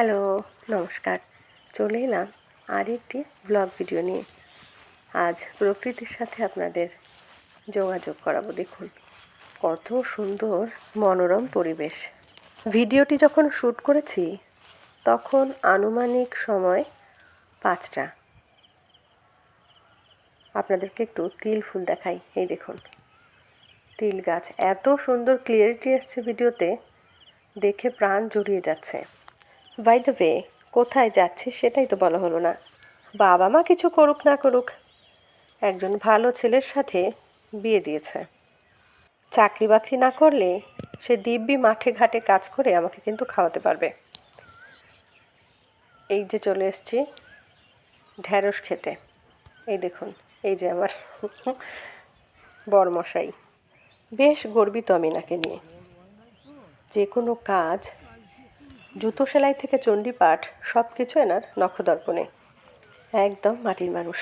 Hello, নমস্কার। চলে এলাম আর একটি ব্লগ ভিডিও নিয়ে। আজ প্রকৃতির সাথে আপনাদের যোগাযোগ করাবো। দেখুন, কত সুন্দর মনোরম পরিবেশ। ভিডিওটি যখন শ্যুট করেছি, তখন আনুমানিক সময় পাঁচটা। আপনাদেরকে একটু তিল ফুল দেখাই। এই দেখুন, তিল গাছ। এত সুন্দর ক্লিয়ারিটি এসছে ভিডিওতে দেখে প্রাণ জড়িয়ে যাচ্ছে। বাই দ্য ওয়ে কোথায় যাচ্ছি সেটাই তো বলা হলো না। বাবা মা কিছু করুক না করুক, একজন ভালো ছেলের সাথে বিয়ে দিয়েছে। চাকরি বাকরি না করলে সে দিব্যি মাঠে ঘাটে কাজ করে আমাকে কিন্তু খাওয়াতে পারবে। এই যে চলে এসছি ঢ্যাঁড়স খেতে। এই দেখুন, এই যে আমার বরমশাই। বেশ গর্বিত আমি নাকে নিয়ে। যে কোনো কাজ জুতো সেলাই থেকে চণ্ডীপাঠ সব কিছু এনার নখদর্পণে। একদম মাটির মানুষ।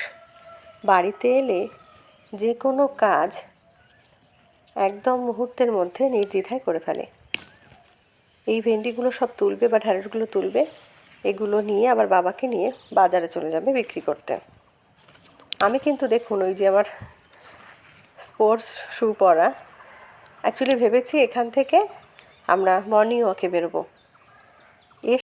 বাড়িতে এলে যে কোনো কাজ একদম মুহূর্তের মধ্যে নির্দ্বিধায় করে ফেলে। এই ভেন্ডিগুলো সব তুলবে বা ঢ্যাঁড়সগুলো তুলবে, এগুলো নিয়ে আবার বাবাকে নিয়ে বাজারে চলে যাবে বিক্রি করতে। আমি কিন্তু দেখুন, ওই যে আমার স্পোর্টস শ্যু পরা। অ্যাকচুয়ালি ভেবেছি এখান থেকে আমরা মর্নিং ওয়াকে বেরোবো।